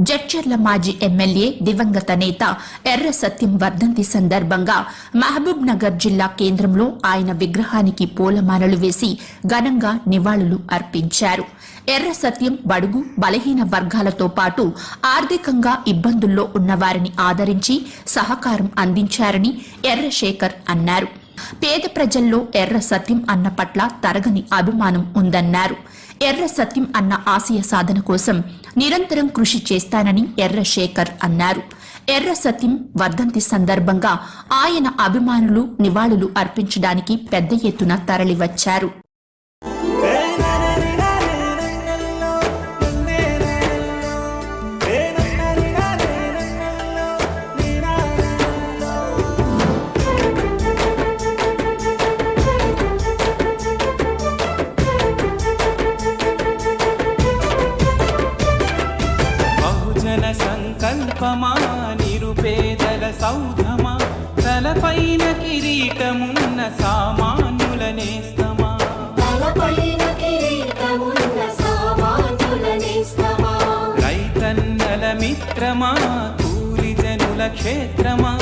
జడ్చర్ల మాజీ ఎమ్మెల్యే దివంగత నేత ఎర్ర సత్యం వర్ధంతి సందర్భంగా మహబూబ్ నగర్ జిల్లా కేంద్రంలో ఆయన విగ్రహానికి పూలమాలలు వేసి ఘనంగా నివాళులు అర్పించారు. ఎర్ర సత్యం బడుగు బలహీన వర్గాలతో పాటు ఆర్థికంగా ఇబ్బందుల్లో ఉన్నవారిని ఆదరించి సహకారం అందించారని ఎర్రశేఖర్ అన్నారు. పేద ప్రజల్లో ఎర్ర సత్యం అన్న పట్ల తరగని అభిమానం ఉందన్నారు. ఎర్ర సత్యం అన్న ఆశయ సాధన కోసం నిరంతరం కృషి చేస్తానని ఎర్ర శేఖర్ అన్నారు. ఎర్ర సత్యం వర్ధంతి సందర్భంగా ఆయన అభిమానులు నివాళులు అర్పించడానికి పెద్ద ఎత్తున తరలివచ్చారు. తలపైన కిరీటమున్న రైతన్నల మిత్రమా? కూలి జనుల క్షేత్రమా?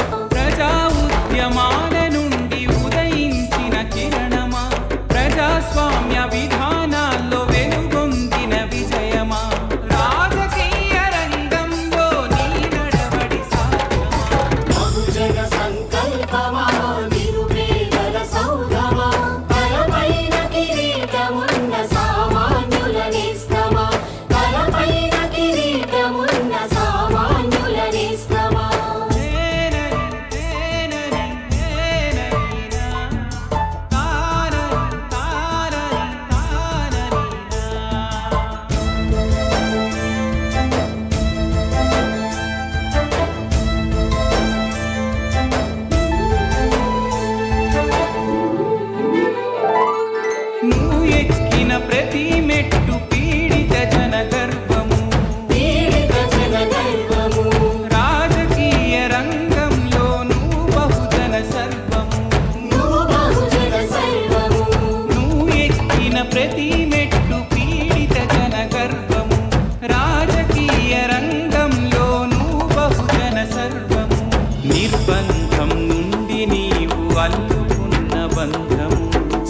నిర్బంధం నుండి నీవు అల్లుకున్న బంధము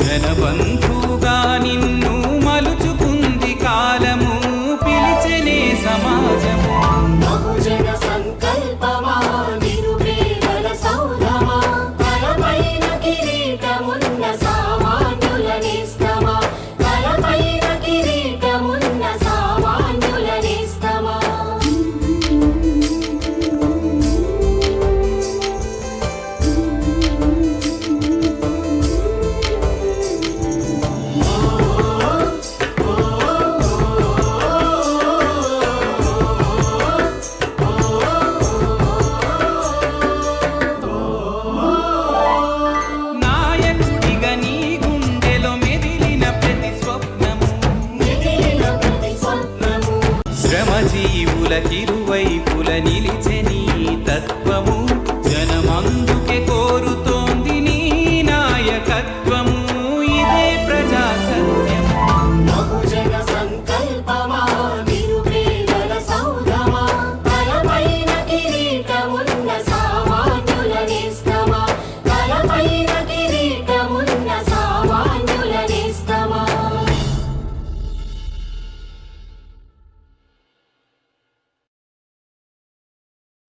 జనబంధుగా నిన్ను உலகிருவை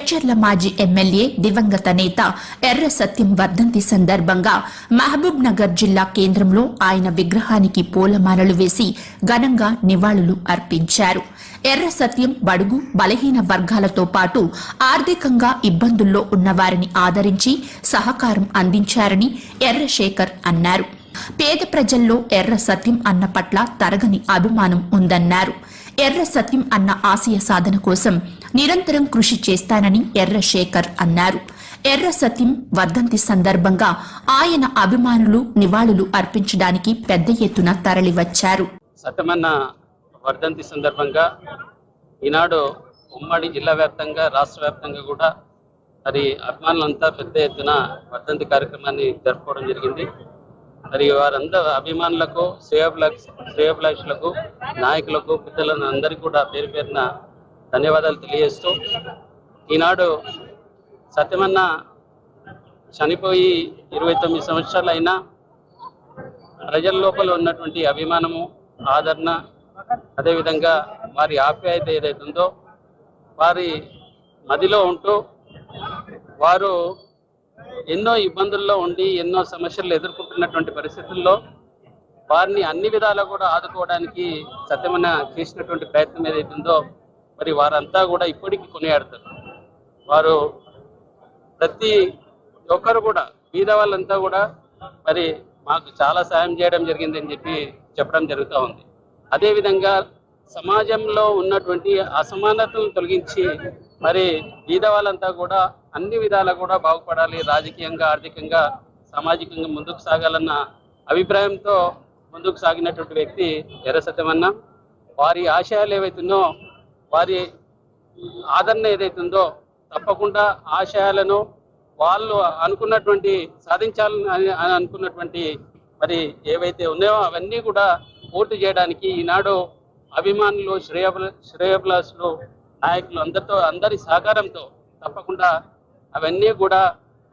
చర్ల మాజీ ఎమ్మెల్యే దివంగత నేత ఎర్ర సత్యం వర్ధంతి సందర్భంగా మహబూబ్ నగర్ జిల్లా కేంద్రంలో ఆయన విగ్రహానికి పూలమాలలు వేసి ఘనంగా నివాళులు అర్పించారు. ఎర్ర సత్యం బడుగు బలహీన వర్గాలతో పాటు ఆర్థికంగా ఇబ్బందుల్లో ఉన్నవారిని ఆదరించి సహకారం అందించారని ఎర్రశేఖర్ అన్నారు. పేద ప్రజల్లో ఎర్ర సత్యం అన్న పట్ల తరగని అభిమానం ఉందన్నారు. ఎర్ర సత్యం అన్న ఆశయ సాధన కోసం నిరంతరం కృషి చేస్తానని ఎర్ర శేఖర్ అన్నారు. ఎర్ర సత్యం వర్ధంతి సందర్భంగా ఆయన అభిమానులు నివాళులు అర్పించడానికి పెద్ద ఎత్తున తరలివచ్చారు. సత్యమన్న వర్ధంతి సందర్భంగా ఈనాడు ఉమ్మడి జిల్లా వ్యాప్తంగా రాష్ట్ర వ్యాప్తంగా కూడా మరి అభిమానులంతా పెద్ద ఎత్తున వర్ధంతి కార్యక్రమాన్ని జరుపుకోవడం జరిగింది. మరి వారందరూ అభిమానులకు శ్రేయభిలాష్ శ్రేయోభిలాషులకు నాయకులకు పెద్దలను అందరికీ కూడా పేరు పేరున ధన్యవాదాలు తెలియజేస్తూ ఈనాడు సత్యమన్న చనిపోయి ఇరవై తొమ్మిది సంవత్సరాలు అయినా ప్రజల లోపల ఉన్నటువంటి అభిమానము ఆదరణ అదేవిధంగా వారి ఆప్యాయత ఏదైతే ఉందో వారి మదిలో ఉంటూ వారు ఎన్నో ఇబ్బందుల్లో ఉండి ఎన్నో సమస్యలు ఎదుర్కొంటున్నటువంటి పరిస్థితుల్లో వారిని అన్ని విధాలా కూడా ఆదుకోవడానికి సత్యమన్న చేసినటువంటి ప్రయత్నం ఏదైతుందో మరి వారంతా కూడా ఇప్పటికీ కొనియాడతారు వారు ప్రతి ఒక్కరు కూడా బీద వాళ్ళంతా కూడా మరి మాకు చాలా సాయం చేయడం జరిగిందని చెప్పి చెప్పడం జరుగుతూ ఉంది. అదేవిధంగా సమాజంలో ఉన్నటువంటి అసమానతలను తొలగించి మరి బీద వాళ్ళంతా కూడా అన్ని విధాలా కూడా బాగుపడాలి రాజకీయంగా ఆర్థికంగా సామాజికంగా ముందుకు సాగాలన్న అభిప్రాయంతో ముందుకు సాగినటువంటి వ్యక్తి ఎర్ర సత్యమన్న. వారి ఆశయాలు ఏవైతుందో వారి ఆదరణ ఏదైతుందో తప్పకుండా ఆశయాలను వాళ్ళు అనుకున్నటువంటి సాధించాలని అని- అనుకున్నటువంటి మరి ఏవైతే ఉన్నాయో అవన్నీ కూడా పూర్తి చేయడానికి ఈనాడు అభిమానులు శ్రేయబల శ్రేయభిలాసులు నాయకులు అందరితో అందరి సహకారంతో తప్పకుండా అవన్నీ కూడా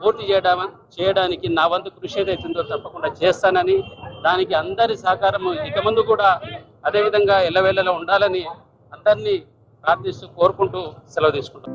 పూర్తి చేయడం చేయడానికి నా వంతు కృషి ఏదైతుందో తప్పకుండా చేస్తానని దానికి అందరి సహకారం ఇక ముందు కూడా అదేవిధంగా ఎల్లవేళలో ఉండాలని అందరినీ ప్రార్థిస్తూ కోరుకుంటూ సెలవు తీసుకుంటాం.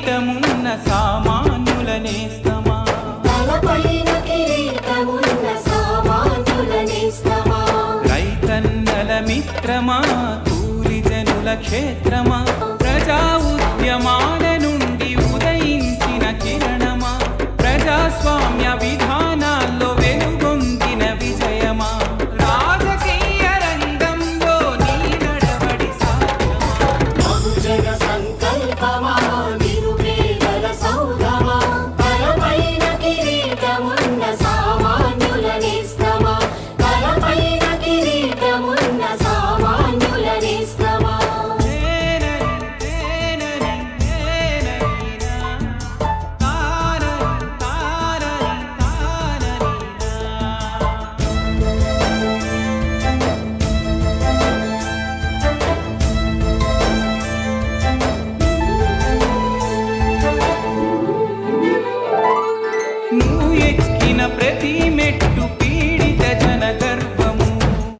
కిరీటమున్న సామాన్యుల నేస్తమా? తలపైన కిరీటమున్న సామాన్యుల నేస్తమా? రైతన్నల మిత్రమా? కూలి జనుల క్షేత్రమా?